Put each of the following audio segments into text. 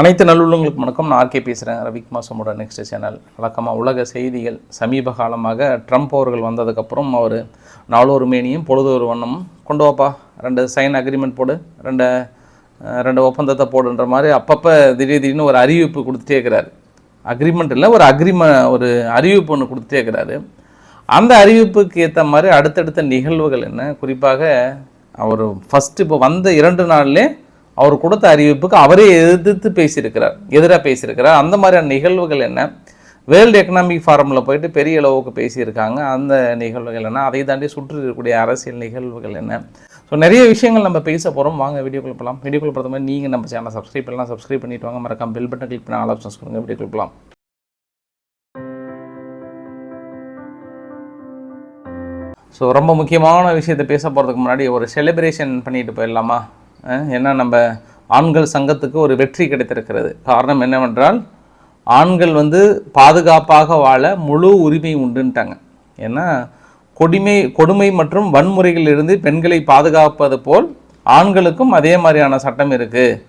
அனைத்து நல்லுள்ளங்களுக்கு வணக்கம். நான் ஆர்கே பேசுகிறேன் ரவிக் மாசமோட நெக்ஸ்ட் சேனல் வழக்கமாக உலக செய்திகள் சமீப காலமாக ட்ரம்ப் அவர்கள் வந்ததுக்கப்புறம் அவர் நாளொரு மேனியும் பொழுதொரு வண்ணமும் கொண்டு வாப்பா ரெண்டு சைன் அக்ரிமெண்ட் போடு ரெண்டு ரெண்டு ஒப்பந்தத்தை போடுன்ற மாதிரி அப்பப்போ திடீர் திடீர்னு ஒரு அறிவிப்பு கொடுத்துட்டே இருக்கிறார். அக்ரிமெண்ட் இல்லை ஒரு அக்ரிம ஒரு அறிவிப்பு ஒன்று கொடுத்துட்டே இருக்கிறாரு. அந்த அறிவிப்புக்கு ஏற்ற மாதிரி அடுத்தடுத்த நிகழ்வுகள் என்ன? குறிப்பாக அவர் ஃபஸ்ட்டு இப்போ வந்த இரண்டு நாள்லேயே அவர் கொடுத்த அறிவிப்புக்கு அவரே எதிர்த்து பேசியிருக்கிறார் எதிராக பேசியிருக்கிறார். அந்த மாதிரியான நிகழ்வுகள் என்ன? வேர்ல்டு எக்கனாமிக் ஃபாரமில் போயிட்டு பெரிய அளவுக்கு பேசியிருக்காங்க. அந்த நிகழ்வுகள் என்ன? அதை தாண்டி சுற்றி இருக்கக்கூடிய அரசியல் நிகழ்வுகள் என்ன? ஸோ நிறைய விஷயங்கள் நம்ம பேச போகிறோம் வாங்க வீடியோக்குள்ள போகலாம் வீடியோக்குள்ள பொறுத்த மாதிரி நீங்கள் நம்ம சேனலை சப்ஸ்கிரைப் பண்ணலாம். சப்ஸ்கிரைப் பண்ணிட்டு வாங்க. மறக்காம பெல் பட்டன் கிளிக் பண்ண ஆல் ஆப்ஷன்ஸ் கொடுங்க. வீடியோக்குள்ள போகலாம் ஸோ ரொம்ப முக்கியமான விஷயத்தை பேச போகிறதுக்கு முன்னாடி ஒரு செலிப்ரேஷன் பண்ணிட்டு போயிடலாமா? ஏன்னா நம்ம ஆண்கள் சங்கத்துக்கு ஒரு வெற்றி கிடைத்திருக்கிறது. காரணம் என்னவென்றால் ஆண்கள் வந்து பாதுகாப்பாக வாழ முழு உரிமை உண்டுன்ட்டாங்க. ஏன்னா கொடுமை கொடுமை மற்றும் வன்முறைகளிலிருந்து பெண்களை பாதுகாப்பது போல் ஆண்களுக்கும் அதே மாதிரியான சட்டம் இருக்குது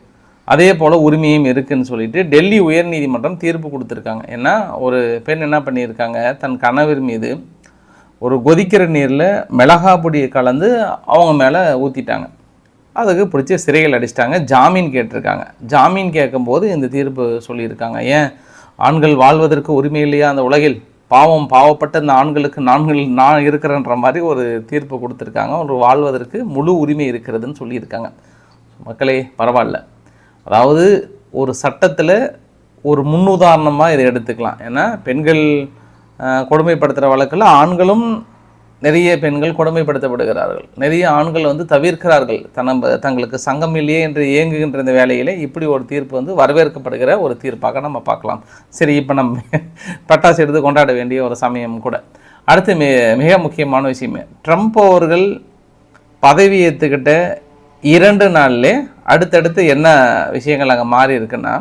அதே போல் உரிமையும் இருக்குன்னு சொல்லிட்டு டெல்லி உயர்நீதிமன்றம் தீர்ப்பு கொடுத்துருக்காங்க. ஏன்னா ஒரு பெண் என்ன பண்ணியிருக்காங்க? தன் கணவர் மீது ஒரு கொதிக்கிற நீரில் மிளகா பொடியை கலந்து அவங்க மேலே ஊற்றிட்டாங்க அதுக்கு பிடிச்சி சிறையில் அடிச்சிட்டாங்க. ஜாமீன் கேட்டிருக்காங்க. ஜாமீன் கேட்கும்போது இந்த தீர்ப்பு சொல்லியிருக்காங்க. ஏன்? ஆண்கள் வாழ்வதற்கு உரிமை இல்லையா அந்த உலகில்? பாவம் பாவப்பட்ட இந்த ஆண்களுக்கு நான்கள் நான் இருக்கிறேன்ற மாதிரி ஒரு தீர்ப்பு கொடுத்துருக்காங்க. ஒரு வாழ்வதற்கு முழு உரிமை இருக்கிறதுன்னு சொல்லியிருக்காங்க. மக்களே பரவாயில்ல. அதாவது ஒரு சட்டத்தில் ஒரு முன்னுதாரணமாக இதை எடுத்துக்கலாம். ஏன்னா பெண்கள் கொடுமைப்படுத்துகிற வழக்கில் ஆண்களும் நிறைய பெண்கள் கொடுமைப்படுத்தப்படுகிறார்கள். நிறைய ஆண்கள் வந்து தவிர்க்கிறார்கள். தன தங்களுக்கு சங்கம் இல்லையே என்று இயங்குகின்ற இந்த வேலையிலே இப்படி ஒரு தீர்ப்பு வந்து வரவேற்கப்படுகிற ஒரு தீர்ப்பாக நம்ம பார்க்கலாம். சரி இப்போ நம்ம பட்டாசு எடுத்து கொண்டாட வேண்டிய ஒரு சமயம் கூட. அடுத்து மிக மிக முக்கியமான விஷயமே ட்ரம்ப் அவர்கள் பதவி ஏற்றுக்கிட்ட இரண்டு நாள்லே அடுத்தடுத்து என்ன விஷயங்கள் அங்கே மாறி இருக்குன்னா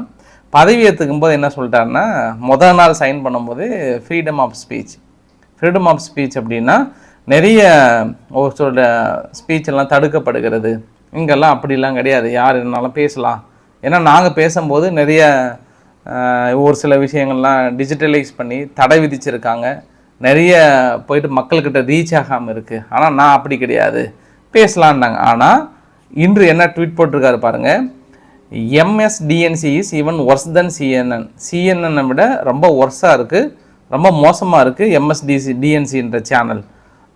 பதவி ஏற்றுக்கும் போது என்ன சொல்லிட்டாருன்னா முதல் நாள் சைன் பண்ணும்போது freedom of speech freedom of speech அப்படின்னா நிறைய ஒரு சொல்ற ஸ்பீச் எல்லாம் தடுக்கப்படுகிறது. இங்கெல்லாம் அப்படிலாம் கிடையாது. யார் இருந்தாலும் பேசலாம். ஏன்னா நாங்கள் பேசும்போது நிறைய ஒரு சில விஷயங்கள்லாம் டிஜிட்டலைஸ் பண்ணி தடை விதிச்சிருக்காங்க. நிறைய போயிட்டு மக்கள்கிட்ட ரீச் ஆகாமல் இருக்குது ஆனால் நான் அப்படி கிடையாது. பேசலான்னாங்க ஆனால் இன்று என்ன ட்வீட் போட்டிருக்காரு பாருங்கள் MSDNC is even worse than CNN சிஎன்என்னை விட ரொம்ப ஒர்ஸாக இருக்குது ரொம்ப மோசமாக இருக்குது எம்எஸ்டிசி டிஎன்சின்ற சேனல்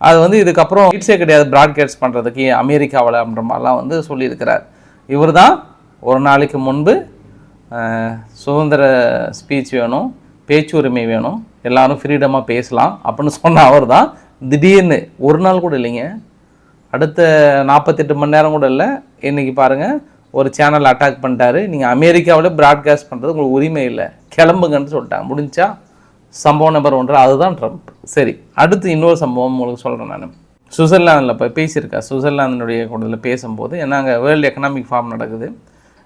அது வந்து இதுக்கப்புறம் ரீட்ஸே கிடையாது ப்ராட்காஸ்ட் பண்ணுறதுக்கு அமெரிக்காவில் அப்படின்ற மாதிரிலாம் வந்து சொல்லியிருக்கிறார். இவர் தான் ஒரு நாளைக்கு முன்பு சுதந்திர ஸ்பீச் வேணும் பேச்சுரிமை வேணும் எல்லோரும் ஃப்ரீடமாக பேசலாம் அப்படின்னு சொன்ன அவர் தான் திடீர்னு ஒரு நாள் கூட இல்லைங்க. அடுத்த நாற்பத்தெட்டு மணி நேரம் கூட இல்லை. இன்றைக்கி பாருங்கள் ஒரு சேனல் அட்டாக் பண்ணிட்டாரு. நீங்கள் அமெரிக்காவில் ப்ராட்காஸ்ட் பண்ணுறது உங்களுக்கு உரிமை இல்லை. கிளம்புங்கன்னு சொல்லிட்டாங்க. முடிஞ்சா சம்பவம் நம்பர் ஒன்று அதுதான் ட்ரம்ப் சரி அடுத்து இன்னொரு சம்பவம் உங்களுக்கு சொல்கிறேன் நான். சுவிட்சர்லாந்தில் இப்போ பேசியிருக்கேன் சுவிட்சர்லாந்தினுடைய கூடத்தில் பேசும்போது ஏன்னா அங்கே வேர்ல்டு எக்கனாமிக் ஃபார்ம் நடக்குது.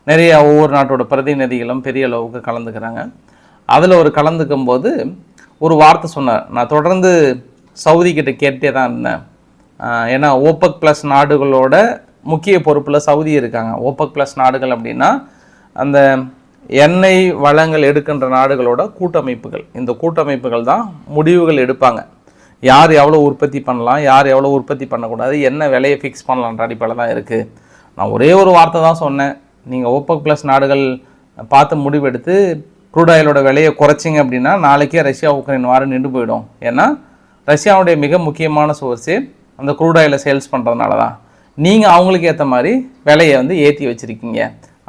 நிறைய ஒவ்வொரு நாட்டோட பிரதிநிதிகளும் பெரிய அளவுக்கு கலந்துக்கிறாங்க. அதில் ஒரு கலந்துக்கும் போது ஒரு வார்த்தை சொன்னார். நான் தொடர்ந்து சவுதி கிட்ட கேட்டே தான் இருந்தேன். ஏன்னா ஓப்பக் ப்ளஸ் நாடுகளோட முக்கிய பொறுப்பில் சவுதி இருக்காங்க. ஓப்பக் ப்ளஸ் நாடுகள் அப்படின்னா அந்த எண்ணெய் வளங்கள் எடுக்கின்ற நாடுகளோட கூட்டமைப்புகள். இந்த கூட்டமைப்புகள் தான் முடிவுகள் எடுப்பாங்க. யார் எவ்வளோ உற்பத்தி பண்ணலாம் யார் எவ்வளோ உற்பத்தி பண்ணக்கூடாது என்ன விலையை ஃபிக்ஸ் பண்ணலான்ற அடிப்படையில் தான் இருக்குது நான் ஒரே ஒரு வார்த்தை தான் சொன்னேன். நீங்கள் ஓப்பக் ப்ளஸ் நாடுகள் பார்த்து முடிவெடுத்து க்ரூட் ஆயிலோட விலையை குறைச்சிங்க அப்படின்னா நாளைக்கே ரஷ்யா உக்ரைன் வாரம் நின்று போயிடும். ஏன்னா ரஷ்யாவுடைய மிக முக்கியமான சோர்ஸே அந்த க்ரூட் ஆயிலை சேல்ஸ் பண்ணுறதுனால தான். நீங்கள் அவங்களுக்கு ஏற்ற மாதிரி விலையை வந்து ஏற்றி வச்சுருக்கீங்க.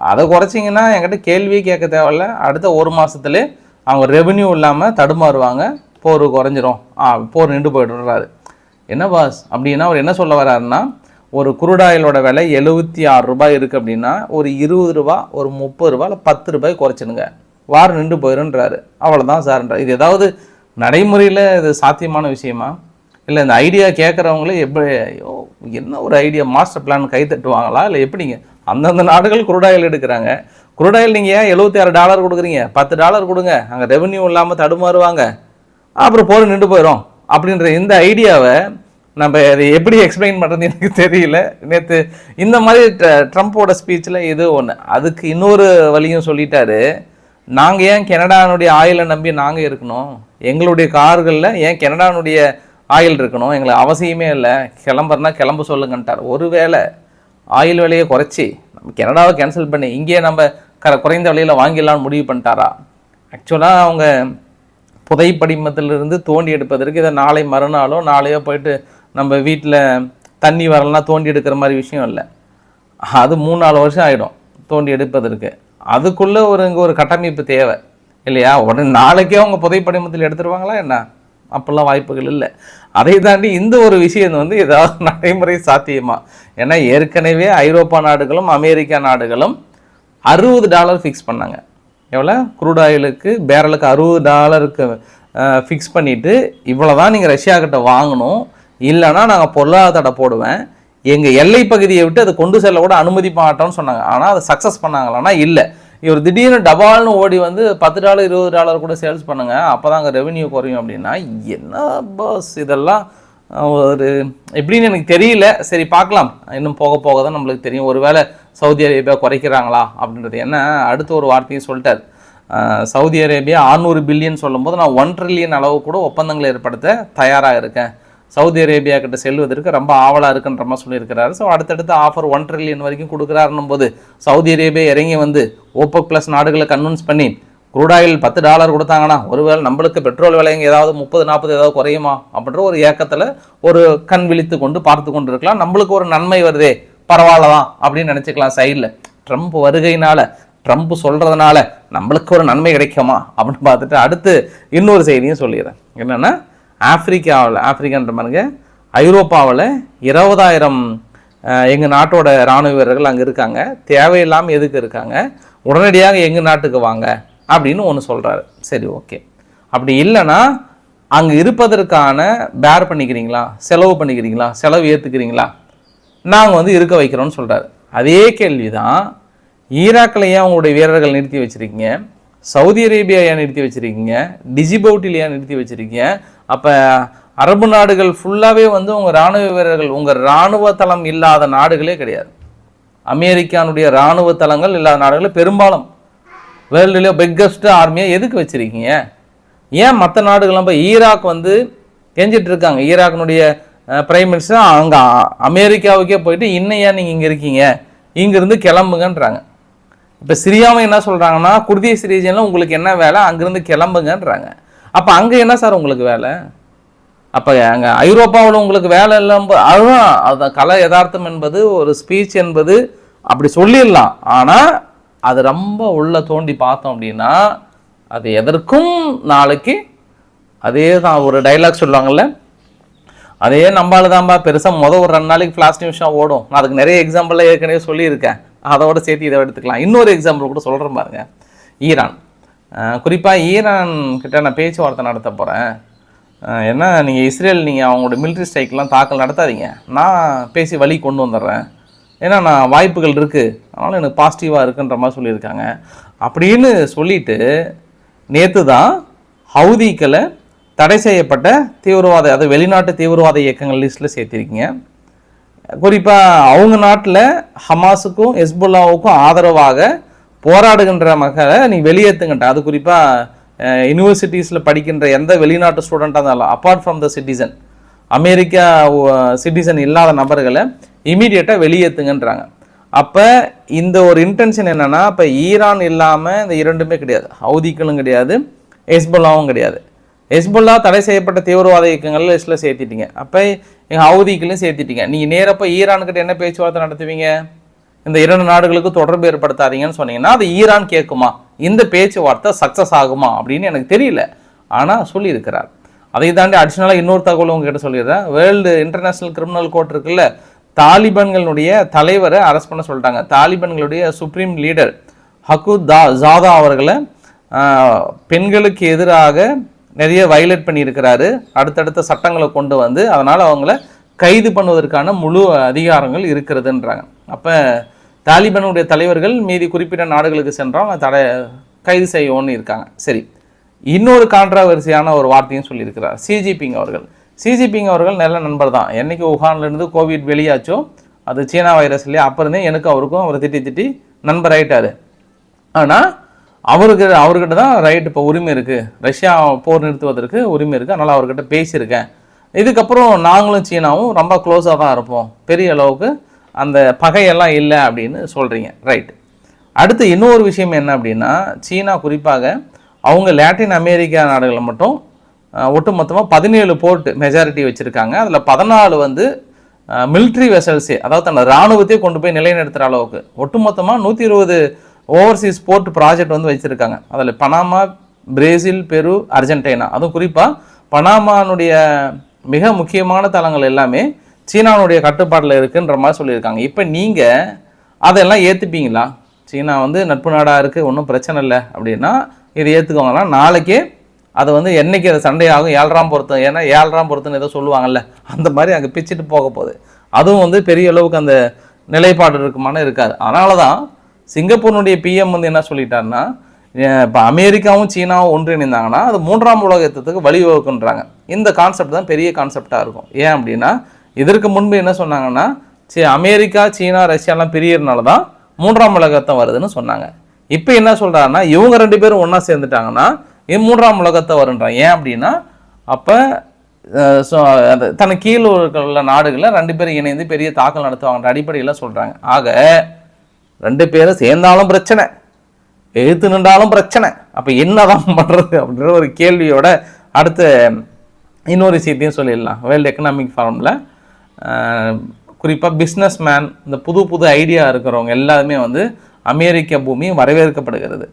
அதை குறைச்சிங்கன்னா என்கிட்ட கேள்வியே கேட்க தேவையில்ல. அடுத்த ஒரு மாதத்துலேயே அவங்க ரெவென்யூ இல்லாமல் தடுமாறுவாங்க. போர் குறைஞ்சிரும். ஆ போர் நின்று போயிடுறாரு. என்ன பாஸ் அப்படின்னா அவர் என்ன சொல்ல வர்றாருன்னா ஒரு குருடாயிலோட விலை எழுபத்தி ஆறு ரூபாய் இருக்குது அப்படின்னா ஒரு இருபது ரூபா ஒரு முப்பது ரூபா இல்லை பத்து ரூபாய் குறைச்சிடுங்க. வாரம் நின்று போயிருன்றாரு. அவ்வளோதான் சார்ன்றார் இது ஏதாவது நடைமுறையில் இது சாத்தியமான விஷயமா? இல்லை இந்த ஐடியா கேட்குறவங்களே எப்படி ஐயோ என்ன ஒரு ஐடியா மாஸ்டர் பிளான் கை தட்டுவாங்களா? இல்லை எப்படிங்க? அந்தந்த நாடுகள் குருடாயில் எடுக்கிறாங்க. குருடாயில் நீங்கள் ஏன் எழுபத்தி ஆறு டாலர் கொடுக்குறீங்க? பத்து டாலர் கொடுங்க. அங்கே ரெவன்யூ இல்லாமல் தடுமாறுவாங்க. அப்புறம் போர் நின்று போயிடும் அப்படின்ற இந்த ஐடியாவை நம்ம அதை எப்படி எக்ஸ்பிளைன் பண்ணுறது எனக்கு தெரியல. நேற்று இந்த மாதிரி ட்ரம்ப்போட ஸ்பீச்சில் இது ஒன்று அதுக்கு இன்னொரு வழியும் சொல்லிட்டாரு. நாங்கள் ஏன் கெனடானுடைய ஆயிலை நம்பி நாங்கள் இருக்கணும்? எங்களுடைய கார்களில் ஏன் கெனடானுடைய ஆயில் இருக்கணும்? எங்களுக்கு அவசியமே இல்லை. கிளம்புறனா கிளம்ப சொல்லுங்கன்ட்டார். ஒருவேளை ஆயில் விலையை குறைச்சி நம்ம கனடாவை கேன்சல் பண்ணி இங்கேயே நம்ம க குறைந்த விலையில் வாங்கிடலாம்னு முடிவு பண்ணிட்டாரா? ஆக்சுவலாக அவங்க புதை படிமத்திலிருந்து தோண்டி எடுப்பதற்கு இதை நாளை மறுநாளோ நாளையோ போயிட்டு நம்ம வீட்டில் தண்ணி வரலன்னா தோண்டி எடுக்கிற மாதிரி விஷயம் இல்லை. அது மூணு நாலு வருஷம் ஆகிடும் தோண்டி எடுப்பதற்கு. அதுக்குள்ளே ஒரு இங்கே ஒரு கட்டமைப்பு தேவை. இல்லையா? உடனே நாளைக்கே அவங்க புதை படிமத்தில் எடுத்துருவாங்களா என்ன? அப்போல்லாம் வாய்ப்புகள் இல்லை. அதை தாண்டி இந்த ஒரு விஷயம் வந்து ஏதாவது நடைமுறை சாத்தியமா? ஏன்னா ஏற்கனவே ஐரோப்பா நாடுகளும் அமெரிக்கா நாடுகளும் அறுபது டாலர் ஃபிக்ஸ் பண்ணாங்க. எவ்வளோ? குரூட் ஆயிலுக்கு பேரலுக்கு அறுபது டாலருக்கு ஃபிக்ஸ் பண்ணிவிட்டு இவ்வளோ தான் நீங்கள் ரஷ்யா கிட்ட வாங்கணும். இல்லைன்னா நாங்கள் பொருளாதார தடை போடுவேன். எங்கள் எல்லை பகுதியை விட்டு அதை கொண்டு செல்ல கூட அனுமதி மாட்டோம்னு சொன்னாங்க. ஆனால் அதை சக்ஸஸ் பண்ணாங்களான்னா இல்லை. இவர் திடீர்னு டபால்னு ஓடி வந்து பத்து டாலர் இருபது டாலர் கூட சேல்ஸ் பண்ணுங்க அப்போ தான் அங்கே ரெவன்யூ குறையும் அப்படின்னா என்ன பாஸ் இதெல்லாம்? ஒரு எப்படின்னு எனக்கு தெரியல. சரி பார்க்கலாம். இன்னும் போக போக தான் நம்மளுக்கு தெரியும். ஒருவேளை சவுதி அரேபியா குறைக்கிறாங்களா அப்படின்றது. என்ன அடுத்த ஒரு வார்த்தையும் சொல்லிட்டார். சவுதி அரேபியா 600 பில்லியன் சொல்லும்போது நான் ஒன் ட்ரில்லியன் அளவு கூட ஒப்பந்தங்களை ஏற்படுத்த தயாராக இருக்கேன். சவுதி அரேபியா கிட்ட செல்வதற்கு ரொம்ப ஆவலாக இருக்குன்ற மாதிரி சொல்லியிருக்கிறாரு. ஸோ அடுத்தடுத்து ஆஃபர் ஒன் ட்ரில்லியன் வரைக்கும் கொடுக்குறாருன்னும் போது சவுதி அரேபியா இறங்கி வந்து ஓப்பக் ப்ளஸ் நாடுகளை கன்வின்ஸ் பண்ணி குரூடாயில் பத்து டாலர் கொடுத்தாங்கன்னா ஒருவேளை நம்மளுக்கு பெட்ரோல் விலைங்க ஏதாவது முப்பது நாற்பது ஏதாவது குறையுமா? அப்படின்ற ஒரு ஏக்கத்தில் ஒரு கண் விழித்து கொண்டு பார்த்து கொண்டு இருக்கலாம் நம்மளுக்கு ஒரு நன்மை வருதே பரவாயில்ல தான் அப்படின்னு நினச்சிக்கலாம் சைடில் ட்ரம்ப் வருகையினால் ட்ரம்ப் சொல்கிறதுனால நம்மளுக்கு ஒரு நன்மை கிடைக்குமா? அப்படின்னு பார்த்துட்டு அடுத்து இன்னொரு செய்தியும் சொல்லிடுறேன். என்னென்னா ஆப்பிரிக்காவில் ஆப்பிரிக்கான்ற பாருங்க ஐரோப்பாவில் இருபதாயிரம் எங்கள் நாட்டோட இராணுவ வீரர்கள் அங்கே இருக்காங்க. தேவையில்லாமல் எதுக்கு இருக்காங்க? உடனடியாக எங்கள் நாட்டுக்கு வாங்க அப்படின்னு ஒன்று சொல்கிறாரு சரி ஓகே. அப்படி இல்லைன்னா அங்கே இருப்பதற்கான பேர் பண்ணிக்கிறீங்களா? செலவு பண்ணிக்கிறீங்களா? செலவு ஏற்றுக்கிறீங்களா நாங்கள் வந்து இருக்க வைக்கிறோம்னு சொல்கிறாரு அதே கேள்வி தான் ஈராக்கில் ஏன் உங்களுடைய வீரர்கள் நிறுத்தி வச்சுருக்கீங்க? சவுதி அரேபியா ஏன் நிறுத்தி வச்சுருக்கீங்க? டிஜிபவுட்டில் ஏன் நிறுத்தி வச்சுருக்கீங்க? அப்போ அரபு நாடுகள் ஃபுல்லாகவே வந்து உங்கள் இராணுவ வீரர்கள் உங்கள் இராணுவ தளம் இல்லாத நாடுகளே கிடையாது. அமெரிக்கானுடைய இராணுவ தளங்கள் இல்லாத நாடுகளில் பெரும்பாலும் வேர்ல்டுலேயே பிக்கஸ்ட் ஆர்மியை எதுக்கு வச்சுருக்கீங்க? ஏன் மற்ற நாடுகள்லாம் இப்போ ஈராக் வந்து கெஞ்சிட்டு இருக்காங்க? ஈராக்கினுடைய பிரைம் மினிஸ்டர் அங்கே அமெரிக்காவுக்கே போயிட்டு இன்னும் ஏன் நீங்கள் இங்கே இருக்கீங்க? இங்கேருந்து கிளம்புங்கன்றாங்க. இப்போ சிரியாவும் என்ன சொல்கிறாங்கன்னா குர்திய ரீஜனில் உங்களுக்கு என்ன வேலை? அங்கேருந்து கிளம்புங்கன்றாங்க. அப்போ அங்கே என்ன சார் உங்களுக்கு வேலை? அப்போ அங்கே ஐரோப்பாவில் உங்களுக்கு வேலை இல்லாம அதுதான். அது கலை யதார்த்தம் என்பது ஒரு ஸ்பீச் என்பது அப்படி சொல்லிடலாம். ஆனால் அது ரொம்ப உள்ளே தோண்டி பார்த்தோம் அப்படின்னா அது எதற்கும் நாளைக்கு அதே தான் ஒரு டைலாக் சொல்லுவாங்கள்ல அதே நம்பால பெருசாக மொதல் ஒரு ரெண்டு நாளைக்கு ஃப்ளாஷ் நிமிஷம் ஓடும். நான் அதுக்கு நிறைய எக்ஸாம்பிளில் ஏற்கனவே சொல்லியிருக்கேன். அதோட சேர்த்து இதை எடுத்துக்கலாம். இன்னொரு எக்ஸாம்பிள் கூட சொல்கிறேன் பாருங்க. ஈரான். குறிப்பாக ஈரான் கிட்ட நான் பேச்சுவார்த்தை நடத்த போகிறேன் ஏன்னா நீங்கள் இஸ்ரேல் நீங்கள் அவங்களோட மிலிட்ரி ஸ்ட்ரைக்லாம் தாக்கல் நடத்தாதீங்க. நான் பேசி வழி கொண்டு வந்துடுறேன். ஏன்னா நான் வாய்ப்புகள் இருக்குது அதனால் எனக்கு பாசிட்டிவாக இருக்குன்ற மாதிரி சொல்லியிருக்காங்க. அப்படின்னு சொல்லிட்டு நேற்று தான் ஹவுதிக்களை தடை செய்யப்பட்ட தீவிரவாத அதாவது வெளிநாட்டு தீவிரவாத இயக்கங்கள் லிஸ்ட்டில் சேர்த்திருக்கீங்க. குறிப்பாக அவங்க நாட்டில் ஹமாஸுக்கும் ஹெஸ்புல்லாவுக்கும் ஆதரவாக போராடுகின்ற மக்களை நீ வெளியேற்றுங்கட்ட அது குறிப்பாக யூனிவர்சிட்டிஸில் படிக்கின்ற எந்த வெளிநாட்டு ஸ்டூடெண்ட்டாக இருந்தாலும் apart from the citizen America citizen இல்லாத நபர்களை இமீடியட்டாக வெளியேற்றுங்கன்றாங்க அப்போ இந்த ஒரு இன்டென்ஷன் என்னென்னா இப்போ ஈரான் இல்லாமல் இந்த இரண்டுமே கிடையாது. ஹவுதிக்களும் கிடையாது ஹெஸ்புல்லாவும் கிடையாது. ஹெஸ்புல்லா தடை செய்யப்பட்ட தீவிரவாத இயக்கங்கள் லிஸ்ட்டில் சேர்த்திட்டீங்க. அப்போ எங்கள் ஹவுதிக்களையும் சேர்த்திட்டீங்க நீங்கள் நேரப்போ ஈரான்கிட்ட என்ன பேச்சுவார்த்தை நடத்துவீங்க? இந்த இரண்டு நாடுகளுக்கு தொடர்பு ஏற்படுத்தாதீங்கன்னு சொன்னீங்கன்னா அது ஈரான் கேட்குமா? இந்த பேச்சுவார்த்தை சக்ஸஸ் ஆகுமா? அப்படின்னு எனக்கு தெரியல. ஆனால் சொல்லியிருக்கிறார். அதை தாண்டி அடிஷ்னலாக இன்னொரு தகவல் உங்ககிட்ட சொல்லிடுறேன். வேர்ல்டு இன்டர்நேஷ்னல் கிரிமினல் கோர்ட் இருக்குல்ல தாலிபான்களுடைய தலைவரை அரெஸ்ட் பண்ண சொல்லிட்டாங்க. தாலிபான்களுடைய சுப்ரீம் லீடர் ஹக்கு தா ஜாதா அவர்களை பெண்களுக்கு எதிராக நிறைய வயலேட் பண்ணியிருக்கிறாரு. அடுத்தடுத்த சட்டங்களை கொண்டு வந்து அதனால் அவங்கள கைது பண்ணுவதற்கான முழு அதிகாரங்கள் இருக்கிறதுன்றாங்க. அப்போ தாலிபானுடைய தலைவர்கள் மீதி குறிப்பிட்ட நாடுகளுக்கு சென்றால் தடை கைது செய்யணும்னு இருக்காங்க. சரி. இன்னொரு கான்ட்ராவர்சியான ஒரு வார்த்தையும் சொல்லியிருக்கிறார். சிஜிபிங் அவர்கள். சிஜிபிங் அவர்கள் நல்ல நண்பர் தான். என்றைக்கு உஹான்லேருந்து கோவிட் வெளியாச்சோ அது சீனா வைரஸ் இல்லையா அப்போ இருந்தே எனக்கு அவருக்கும் அவர் திட்டி திட்டி நண்பர் ஆகிட்டார் ஆனால் அவருக்கு அவர்கிட்ட தான் ரைட் இப்போ உரிமை இருக்குது ரஷ்யா போர் நிறுத்துவதற்கு உரிமை இருக்குது அதனால் அவர்கிட்ட பேசியிருக்கேன். இதுக்கப்புறம் நாங்களும் சீனாவும் ரொம்ப க்ளோஸாக தான் இருப்போம். பெரிய அளவுக்கு அந்த பகையெல்லாம் இல்லை அப்படின்னு சொல்கிறீங்க ரைட் அடுத்து இன்னொரு விஷயம் என்ன அப்படின்னா சீனா குறிப்பாக அவங்க லாட்டின் அமெரிக்கா நாடுகளில் மட்டும் ஒட்டுமொத்தமாக பதினேழு போர்ட் மெஜாரிட்டி வச்சுருக்காங்க. அதில் பதினாலு வந்து மிலிட்ரி வெசல்ஸே அதாவது தன்னோட இராணுவத்தையே கொண்டு போய் நிலைநிறுத்துகிற அளவுக்கு. ஒட்டுமொத்தமாக நூற்றி இருபது ஓவர்சீஸ் போர்ட் ப்ராஜெக்ட் வந்து வச்சுருக்காங்க. அதில் பனாமா பிரேசில் பெரு அர்ஜென்டினா. அதுவும் குறிப்பாக பனாமானுடைய மிக முக்கியமான தளங்கள் எல்லாமே சீனாவுடைய கட்டுப்பாட்டில் இருக்குன்ற மாதிரி சொல்லியிருக்காங்க. இப்போ நீங்கள் அதெல்லாம் ஏற்றுப்பீங்களா சீனா வந்து நட்பு நாடாக இருக்குது ஒன்றும் பிரச்சனை இல்லை அப்படின்னா இதை ஏற்றுக்கோங்கன்னா நாளைக்கே அது வந்து என்னைக்கு அது சண்டையாகும் ஏழராம் பொருத்தம் ஏன்னா ஏழராம் பொருத்தம்னு ஏதோ சொல்லுவாங்கல்ல அந்த மாதிரி அங்கே பிச்சுட்டு போக போகுது. அதுவும் வந்து பெரிய அளவுக்கு அந்த நிலைப்பாடு இருக்குமானு இருக்காது. அதனால தான் சிங்கப்பூரினுடைய பிஎம் வந்து என்ன சொல்லிட்டாருன்னா இப்போ அமெரிக்காவும் சீனாவும் ஒன்றிணைந்தாங்கன்னா அது மூன்றாம் உலக யுத்தத்துக்கு வழிவகுக்குன்றாங்க. இந்த கான்செப்ட் தான் பெரிய கான்செப்டாக இருக்கும். ஏன் அப்படின்னா இதற்கு முன்பு என்ன சொன்னாங்கன்னா சரி அமெரிக்கா சீனா ரஷ்யாலாம் பிரியறனால தான் மூன்றாம் உலகத்தம் வருதுன்னு சொன்னாங்க. இப்போ என்ன சொல்கிறாருன்னா இவங்க ரெண்டு பேரும் ஒன்றா சேர்ந்துட்டாங்கன்னா இது மூன்றாம் உலகத்தை வருன்றான் ஏன் அப்படின்னா அப்போ தன் அந்த கீழ் உள்ள நாடுகளில் ரெண்டு பேரும் இணைந்து பெரிய தாக்கல் நடத்துவாங்கன்ற அடிப்படையில் சொல்கிறாங்க ஆக ரெண்டு பேரும் சேர்ந்தாலும் பிரச்சனை எழுத்து நின்றாலும் பிரச்சனை. அப்போ என்னதான் பண்ணுறது அப்படின்ற ஒரு கேள்வியோட அடுத்த இன்னொரு விஷயத்தையும் சொல்லிடலாம். வேர்ல்டு எக்கனாமிக் ஃபார்மில் குறிப்பாக பிஸ்னஸ் மேன் இந்த புது புது ஐடியா இருக்கிறவங்க எல்லாருமே வந்து அமெரிக்க பூமி வரவேற்கப்படுகிறது.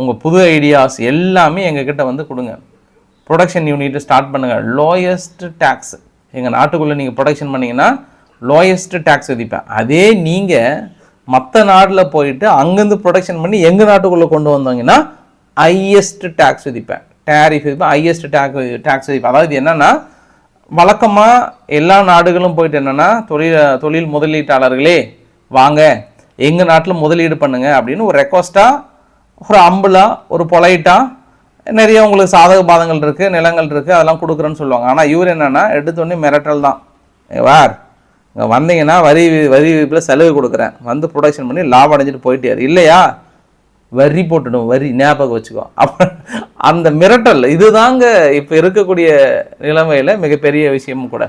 உங்கள் புது ஐடியாஸ் எல்லாமே எங்ககிட்ட வந்து கொடுங்க. ப்ரொடக்ஷன் யூனிட் ஸ்டார்ட் பண்ணுங்கள் லோயஸ்ட் டேக்ஸ் எங்கள் நாட்டுக்குள்ளே நீங்கள் ப்ரொடக்ஷன் பண்ணிங்கன்னா லோயஸ்ட் டேக்ஸ் விதிப்பேன். அதே நீங்கள் மற்ற நாட்டில் போயிட்டு அங்கேருந்து ப்ரொடக்ஷன் பண்ணி எங்கள் நாட்டுக்குள்ளே கொண்டு வந்தீங்கன்னா ஹையஸ்ட் டேக்ஸ் விதிப்பேன். டேரிஃப் விதிப்பேன். ஹையஸ்ட் டேக் டேக்ஸ் விதிப்பேன். அதாவது என்னென்னா வழக்கமாக எல்லா நாடுகளும் போயிட்டு என்னென்னா தொழில் தொழில் முதலீட்டாளர்களே வாங்க எங்கள் நாட்டில் முதலீடு பண்ணுங்கள் அப்படின்னு ஒரு ரெக்வஸ்ட்டாக ஒரு அம்புலாக ஒரு பொலைட்டாக நிறைய உங்களுக்கு சாதக பாதங்கள் இருக்குது நிலங்கள் இருக்குது அதெல்லாம் கொடுக்குறேன்னு சொல்லுவாங்க. ஆனால் இவர் என்னென்னா எடுத்தோடனே மிரட்டல் தான். வார் இங்கே வந்தீங்கன்னா வரி வரி விதிப்பில் செலவு கொடுக்குறேன். வந்து ப்ரொடக்ஷன் பண்ணி லாபம் அடைஞ்சிட்டு போயிட்டே இல்லையா? வரி போட்டுடும் வரி ஞாபகம் வச்சுக்கோ. அப்போ அந்த மிரட்டல் இதுதாங்க இப்போ இருக்கக்கூடிய நிலைமையில் மிகப்பெரிய விஷயமும் கூட.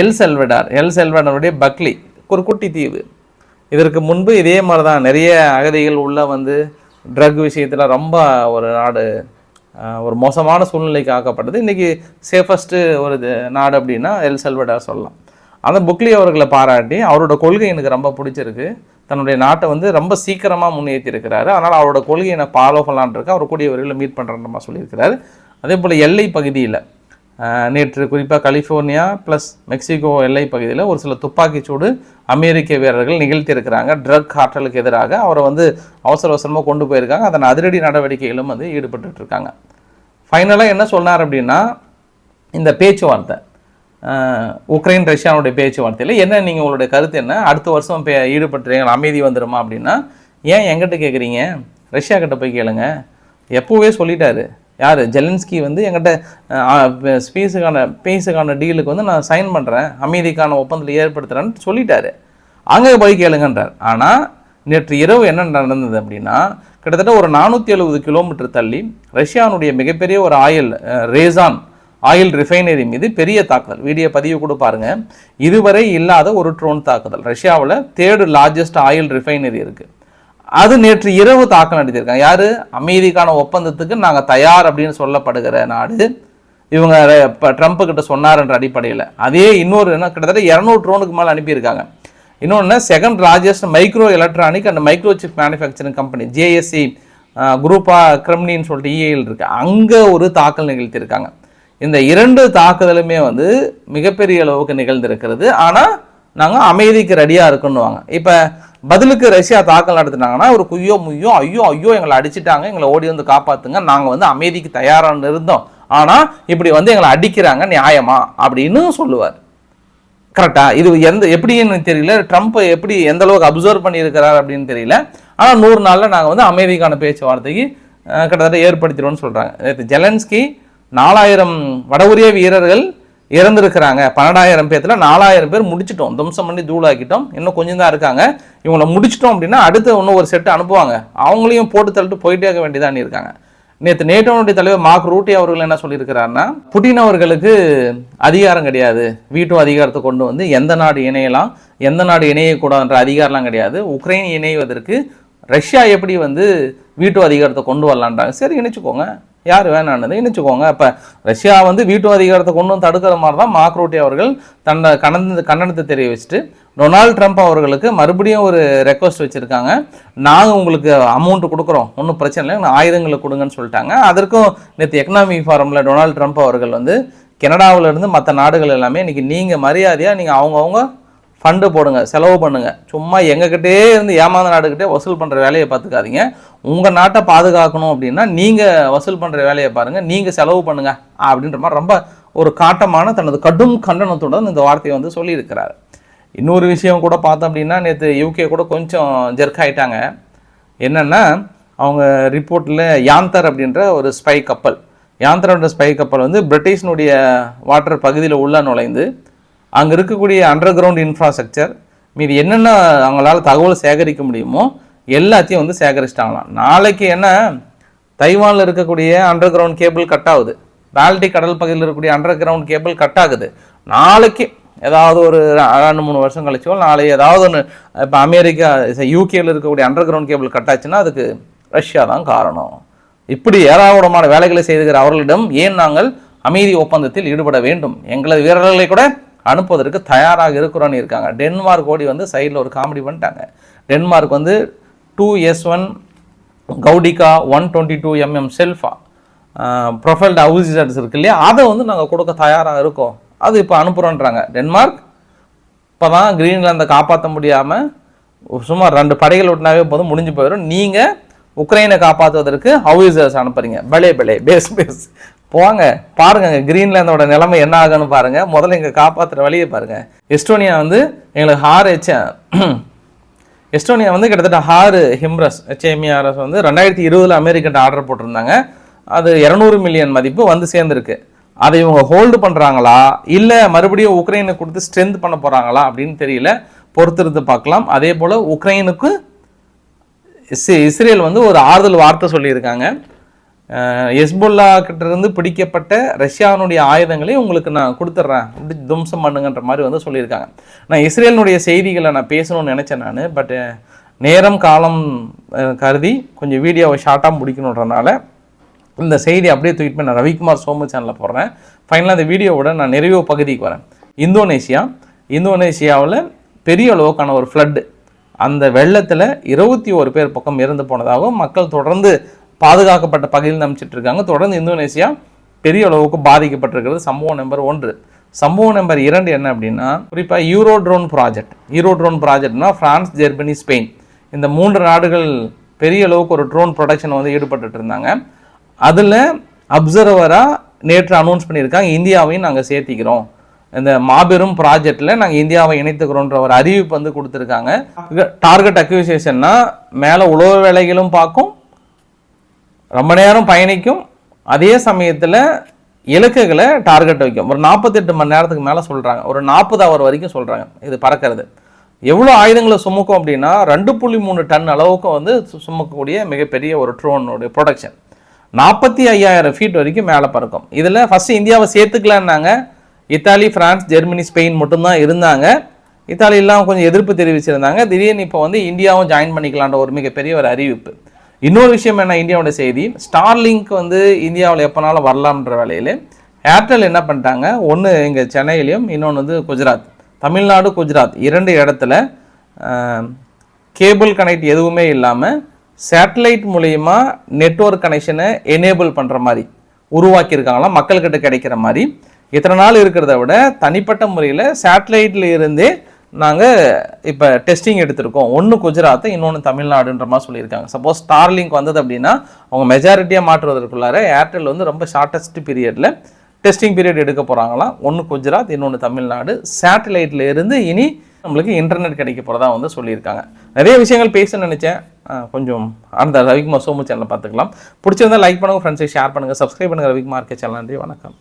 எல் செல்வடார் எல் செல்வடாருடைய பக்லி ஒரு குட்டி தீவு. இதற்கு முன்பு இதே மாதிரி தான் நிறைய அகதிகள் உள்ளே வந்து ட்ரக் விஷயத்தில் ரொம்ப ஒரு நாடு ஒரு மோசமான சூழ்நிலைக்கு ஆக்கப்பட்டது. இன்றைக்கி சேஃபஸ்ட்டு ஒரு நாடு அப்படின்னா எல் செல்வடார் சொல்லலாம். அந்த புக்லி அவர்களை பாராட்டி அவரோட கொள்கை எனக்கு ரொம்ப பிடிச்சிருக்கு. தன்னுடைய நாட்டை வந்து ரொம்ப சீக்கிரமாக முன்னேற்றி இருக்கிறாரு அதனால் அவரோட கொள்கையை நான் ஃபாலோ பண்ணலான்ருக்கு அவர் கூடிய வரையில் மீட் பண்ணுறன்ற சொல்லியிருக்கிறார் சொல்லியிருக்கிறாரு. அதே போல் எல்லை பகுதியில் நேற்று குறிப்பாக கலிஃபோர்னியா ப்ளஸ் மெக்சிகோ எல்லை பகுதியில் ஒரு சில துப்பாக்கிச்சூடு அமெரிக்க வீரர்கள் நிகழ்த்தியிருக்கிறாங்க. ட்ரக் காற்றலுக்கு எதிராக அவரை வந்து அவசர அவசரமாக கொண்டு போயிருக்காங்க. அதன் அதிரடி நடவடிக்கைகளும் வந்து ஈடுபட்டுருக்காங்க ஃபைனலாக என்ன சொன்னார் அப்படின்னா இந்த பேச்சுவார்த்தை உக்ரைன் ரஷ்யாவுடைய பேச்சுவார்த்தையில் என்ன நீங்கள் உங்களுடைய கருத்து என்ன? அடுத்த வருஷம் பே ஈடுபட்டுறீங்க அமைதி வந்துடுமா அப்படின்னா? ஏன் எங்கிட்ட கேட்குறீங்க ரஷ்யா கிட்ட போய் கேளுங்க. எப்போவே சொல்லிட்டாரு. யார்? ஜெலன்ஸ்கி வந்து எங்கிட்ட ஸ்பீஸுக்கான பேஸுக்கான டீலுக்கு வந்து நான் சைன் பண்ணுறேன் அமைதிக்கான ஒப்பந்தத்தில் ஏற்படுத்துகிறேன்னு சொல்லிட்டாரு. அங்கே போய் கேளுங்கன்றார். ஆனால் நேற்று இரவு என்ன நடந்தது அப்படின்னா கிட்டத்தட்ட ஒரு நானூற்றி எழுபது கிலோமீட்டர் தள்ளி ரஷ்யானுடைய மிகப்பெரிய ஒரு ஆயில் ரேசான் ஆயில் ரிஃபைனரி மீது பெரிய தாக்குதல். வீடியோ பதிவு கூட பாருங்க. இதுவரை இல்லாத ஒரு ட்ரோன் தாக்குதல். ரஷ்யாவில் தேர்டு லார்ஜஸ்ட் ஆயில் ரிஃபைனரி இருக்குது அது நேற்று இரவு தாக்கம் நடத்தியிருக்காங்க. யார்? அமைதிக்கான ஒப்பந்தத்துக்கு நாங்கள் தயார் அப்படின்னு சொல்லப்படுகிற நாடு. இவங்க இப்போ ட்ரம்ப் கிட்ட சொன்னார்ன்ற அடிப்படையில். அதே இன்னொரு என்ன கிட்டத்தட்ட இரநூறு ட்ரோனுக்கு மேலே அனுப்பியிருக்காங்க. இன்னொன்று second largest micro electronic and micro chip manufacturing company JSC குரூப்பாக கிரிம்னின்னு சொல்லிட்டு இஏஎல் இருக்குது அங்கே ஒரு தாக்கல் நிகழ்த்தியிருக்காங்க. இந்த இரண்டு தாக்குதலுமே வந்து மிகப்பெரிய அளவுக்கு நிகழ்ந்திருக்கிறது. ஆனால் நாங்கள் அமைதிக்கு ரெடியாக இருக்குன்னுவாங்க இப்போ பதிலுக்கு ரஷ்யா தாக்கல் நடத்தினாங்கன்னா ஒரு குய்யோ முய்யோ ஐயோ ஐயோ எங்களை அடிச்சிட்டாங்க எங்களை ஓடி வந்து காப்பாற்றுங்க நாங்கள் வந்து அமைதிக்கு தயாராக இருந்தோம். ஆனால் இப்படி வந்து எங்களை அடிக்கிறாங்க நியாயமா? அப்படின்னு சொல்லுவார். கரெக்டாக இது எந்த எப்படின்னு தெரியல. ட்ரம்ப் எப்படி எந்த அளவுக்கு அப்சர்வ் பண்ணியிருக்கிறார் அப்படின்னு தெரியல. ஆனால் நூறு நாளில் நாங்கள் வந்து அமைதிக்கான பேச்சுவார்த்தைக்கு கிட்டத்தட்ட ஏற்படுத்திடுவோம்னு சொல்கிறாங்க ஜெலன்ஸ்கி நாலாயிரம் வடகொரிய வீரர்கள் இறந்துருக்கிறாங்க. பன்னெண்டாயிரம் பேர்த்தில் நாலாயிரம் பேர் முடிச்சிட்டோம். தும்சம் பண்ணி தூளாக்கிட்டோம். இன்னும் கொஞ்சம் தான் இருக்காங்க. இவங்களை முடிச்சிட்டோம் அப்படின்னா அடுத்து இன்னும் ஒரு செட்டு அனுப்புவாங்க. அவங்களையும் போட்டு தள்ளிட்டு போயிட்டே இருக்க வேண்டியதான் இருக்காங்க. நேற்று நேட்டோனுடைய தலைவர் மார்க் ரூட்டி அவர்கள் என்ன சொல்லியிருக்கிறாருன்னா புட்டின் அவர்களுக்கு அதிகாரம் கிடையாது. வீட்டு அதிகாரத்தை கொண்டு வந்து எந்த நாடு இணையலாம் எந்த நாடு இணையக்கூடாதுன்ற அதிகாரம்லாம் கிடையாது. உக்ரைன் இணைவதற்கு ரஷ்யா எப்படி வந்து வீட்டு அதிகாரத்தை கொண்டு வரலான்றாங்க? சரி இணைச்சிக்கோங்க. யார் வேணான்னு இணைச்சிக்கோங்க. அப்போ ரஷ்யா வந்து வீட்டு அதிகாரத்தை கொண்டு வந்து தடுக்கிற மாதிரி தான் மாக்ரோட்டி அவர்கள் தன்னை கணந்து கண்டனத்தை தெரிவிச்சுட்டு டொனால்ட் ட்ரம்ப் அவர்களுக்கு மறுபடியும் ஒரு ரெக்வஸ்ட் வச்சுருக்காங்க. நாங்கள் உங்களுக்கு அமௌண்ட்டு கொடுக்குறோம். ஒன்றும் பிரச்சனை இல்லை. நான் ஆயுதங்களை கொடுங்கன்னு சொல்லிட்டாங்க. அதற்கும் நேற்று எக்கனாமிக் ஃபாரமில் டொனால்ட் ட்ரம்ப் அவர்கள் வந்து கனடாவிலேருந்து மற்ற நாடுகள் எல்லாமே இன்றைக்கி நீங்கள் மரியாதையாக நீங்கள் அவங்கவுங்க ஃபண்டு போடுங்க செலவு பண்ணுங்க. சும்மா எங்ககிட்டே இருந்து ஏமாந்த நாடுகிட்டே வசூல் பண்ணுற வேலையை பார்த்துக்காதீங்க. உங்கள் நாட்டை பாதுகாக்கணும் அப்படின்னா நீங்கள் வசூல் பண்ணுற வேலையை பாருங்கள் நீங்கள் செலவு பண்ணுங்க அப்படின்ற மாதிரி ரொம்ப ஒரு காட்டமான தனது கடும் கண்டனத்துடன் இந்த வார்த்தையை வந்து சொல்லியிருக்கிறார். இன்னொரு விஷயம் கூட பார்த்தோம் அப்படின்னா நேற்று யூகே கூட கொஞ்சம் ஜெர்க் ஆயிட்டாங்க. என்னென்னா அவங்க ரிப்போர்ட்டில் யாந்தர் அப்படின்ற ஒரு ஸ்பை கப்பல் யாந்தர் ஸ்பை கப்பல் வந்து பிரிட்டிஷினுடைய வாட்டர் பகுதியில் உள்ள நுழைந்து அங்கே இருக்கக்கூடிய அண்டர் கிரவுண்ட் இன்ஃப்ராஸ்ட்ரக்சர் மீது என்னென்ன அவங்களால தகவல் சேகரிக்க முடியுமோ எல்லாத்தையும் வந்து சேகரிச்சிட்டாங்களாம். நாளைக்கு என்ன? தைவானில் இருக்கக்கூடிய அண்டர் கிரவுண்ட் கேபிள் கட் ஆகுது. பால்டிக் கடல் பகுதியில் இருக்கக்கூடிய அண்டர் கிரவுண்ட் கேபிள் கட் ஆகுது. நாளைக்கு ஏதாவது ஒரு ரெண்டு மூணு வருஷம் கழிச்சோ நாளை ஏதாவது ஒன்று இப்போ அமெரிக்கா யூகேயில் இருக்கக்கூடிய அண்டர் கிரவுண்ட் கேபிள் கட் ஆச்சுன்னா அதுக்கு ரஷ்யா தான் காரணம். இப்படி ஏராளமான வேலைகளை செய்துகிற அவர்களிடம் ஏன் நாங்கள் அமைதி ஒப்பந்தத்தில் ஈடுபட வேண்டும்? எங்களது வீரர்களை கூட அனுப்புவதற்கு தயாராக இருக்கிறோன்னு இருக்காங்க. டென்மார்க் ஓடி வந்து சைடில் ஒரு காமெடி பண்ணிட்டாங்க. டென்மார்க் வந்து two S one Gvozdika one twenty two MM self propelled howitzers இருக்கு இல்லையா? அதை வந்து நாங்கள் கொடுக்க தயாராக இருக்கோம். அது இப்போ அனுப்புகிறோன்றாங்க டென்மார்க் இப்போ தான் கிரீன்லாந்தை காப்பாற்ற முடியாமல் சும்மா ரெண்டு படைகள் விட்டுனாவே போதும் முடிஞ்சு போயிடும் நீங்கள் உக்ரைனை காப்பாற்றுவதற்கு ஹவுசர்ஸ் அனுப்புறீங்க. பலே பலே பேஸ் பேஸ் போங்க பாருங்க கிரீன்லாந்தோட நிலைமை என்ன ஆகுன்னு பாருங்க. முதல்ல இங்கே காப்பாற்றுற வழியை பாருங்க. எஸ்டோனியா வந்து எங்களுக்கு ஹார் ஹெச் எஸ்டோனியா வந்து கிட்டத்தட்ட ஹாரு ஹிம்ரஸ் ஹெச்ஏமிஆர்எஸ் வந்து ரெண்டாயிரத்தி இருபதில் அமெரிக்கன் ஆர்டர் போட்டிருந்தாங்க. அது இரநூறு மில்லியன் மதிப்பு வந்து சேர்ந்துருக்கு. அதை இவங்க ஹோல்டு பண்ணுறாங்களா இல்லை மறுபடியும் உக்ரைனுக்கு கொடுத்து ஸ்ட்ரென்த் பண்ண போகிறாங்களா அப்படின்னு தெரியல. பொறுத்திருந்து பார்க்கலாம். அதே போல் உக்ரைனுக்கு இஸ்ரேல் வந்து ஒரு ஆறுதல் வார்த்தை சொல்லியிருக்காங்க. எஸ்புல்லா கிட்டேருந்து பிடிக்கப்பட்ட ரஷ்யானுடைய ஆயுதங்களை உங்களுக்கு நான் கொடுத்துட்றேன். அப்படி துவம்சம் பண்ணுங்கன்ற மாதிரி வந்து சொல்லியிருக்காங்க. நான் இஸ்ரேலினுடைய செய்திகளை நான் பேசணும்னு நினச்சேன் நான் பட் நேரம் காலம் கருதி கொஞ்சம் வீடியோவை ஷார்ட்டாக முடிக்கணுன்றனால இந்த செய்தி அப்படியே தூக்கிட்டு போய் நான் ரவிக்குமார் சோமு சேனலில் போடுறேன். ஃபைனலாக இந்த வீடியோவோட நான் நிறைவு பகுதிக்கு வரேன். இந்தோனேஷியா இந்தோனேஷியாவில் பெரிய அளவுக்கான ஒரு ஃப்ளட்டு அந்த வெள்ளத்தில் இருபத்தி ஒரு பேர் பக்கம் இறந்து போனதாகவும் மக்கள் தொடர்ந்து பாதுகாக்கப்பட்ட பகுதியில் நம்பிச்சிட்டு இருக்காங்க தொடர்ந்து இந்தோனேசியா பெரிய அளவுக்கு பாதிக்கப்பட்டிருக்கிறது. சம்பவம் நம்பர் ஒன்று. சம்பவம் நம்பர் இரண்டு என்ன அப்படின்னா குறிப்பாக euro drone project euro drone ப்ராஜெக்ட்னா France Germany Spain இந்த மூன்று நாடுகள் பெரிய அளவுக்கு ஒரு ட்ரோன் ப்ரொடக்ஷன் வந்து ஈடுபட்டு இருந்தாங்க. அதில் அப்சர்வராக நேற்று அனௌன்ஸ் பண்ணியிருக்காங்க இந்தியாவையும் நாங்கள் சேர்த்திக்கிறோம். இந்த மாபெரும் ப்ராஜெக்டில் நாங்கள் இந்தியாவை இணைத்துக்கிறோன்ற ஒரு அறிவிப்பு வந்து கொடுத்துருக்காங்க. டார்கெட் அக்யூசியேஷன்னா மேலே உழவு வேலைகளும் பார்க்கும் ரொம்ப நேரம் பயணிக்கும் அதே சமயத்தில் இலக்குகளை டார்கெட் வைக்கும். ஒரு நாற்பத்தெட்டு மணி நேரத்துக்கு மேலே சொல்கிறாங்க ஒரு நாற்பது அவர் வரைக்கும் சொல்கிறாங்க இது பறக்கிறது. எவ்வளோ ஆயுதங்களை சுமக்கும் அப்படின்னா ரெண்டு புள்ளி மூணு டன் அளவுக்கு வந்து சுமக்கக்கூடிய மிகப்பெரிய ஒரு ட்ரோனுடைய ப்ரொடக்ஷன் நாற்பத்தி ஐயாயிரம் ஃபீட் வரைக்கும் மேலே பறக்கும். இதில் ஃபஸ்ட்டு இந்தியாவை சேர்த்துக்கலான்னாங்க. இத்தாலி ஃப்ரான்ஸ் ஜெர்மனி ஸ்பெயின் மட்டும்தான் இருந்தாங்க. இத்தாலியெல்லாம் கொஞ்சம் எதிர்ப்பு தெரிவிச்சிருந்தாங்க. திடீர்னு இப்போ வந்து இந்தியாவும் ஜாயின் பண்ணிக்கலான்ற ஒரு மிகப்பெரிய ஒரு அறிவிப்பு. இன்னொரு விஷயம் என்ன இந்தியாவோட செய்தி? ஸ்டார்லிங்க் வந்து இந்தியாவில் எப்போனாலும் வரலாம்ன்ற வேலையில் ஏர்டெல் என்ன பண்ணிட்டாங்க? ஒன்று இங்கே சென்னையிலையும் இன்னொன்று வந்து குஜராத். தமிழ்நாடு குஜராத். இரண்டு இடத்துல கேபிள் கனெக்ட் எதுவுமே இல்லாமல் சேட்டலைட் மூலயமா நெட்ஒர்க் கனெக்ஷனை எனேபிள் பண்ணுற மாதிரி உருவாக்கியிருக்காங்களாம் மக்கள்கிட்ட கிடைக்கிற மாதிரி. இத்தனை நாள் இருக்கிறத விட தனிப்பட்ட முறையில் சேட்டலைட்டில் இருந்தே நாங்கள் இப்போ டெஸ்டிங் எடுத்திருக்கோம். ஒன்று குஜராத் இன்னொன்று தமிழ்நாடுன்ற மாதிரி சொல்லியிருக்காங்க. சப்போஸ் ஸ்டார்லிங்க் வந்தது அப்படின்னா அவங்க மெஜாரிட்டியாக மாற்றுவதற்குள்ளார ஏர்டெல் வந்து ரொம்ப ஷார்ட்டஸ்ட் பீரியடில் டெஸ்டிங் பீரியட் எடுக்க போகிறாங்களாம் ஒன்று குஜராத் இன்னொன்று தமிழ்நாடு. சேட்டலைட்டில் இருந்து இனி நம்மளுக்கு இன்டர்நெட் கிடைக்க போகிறதா வந்து சொல்லியிருக்காங்க. நிறைய விஷயங்கள் பேச நினச்சேன். கொஞ்சம் அந்த ரவிக்குமார் சோமு சேனலை பார்த்துக்கலாம். பிடிச்சிருந்தால் லைக் பண்ணுங்கள் ஃப்ரெண்ட்ஸை ஷேர் பண்ணுங்கள் சப்ஸ்கிரைப் பண்ணுங்கள் ரவிக்குமார் கே சேனல் நன்றி வணக்கம்.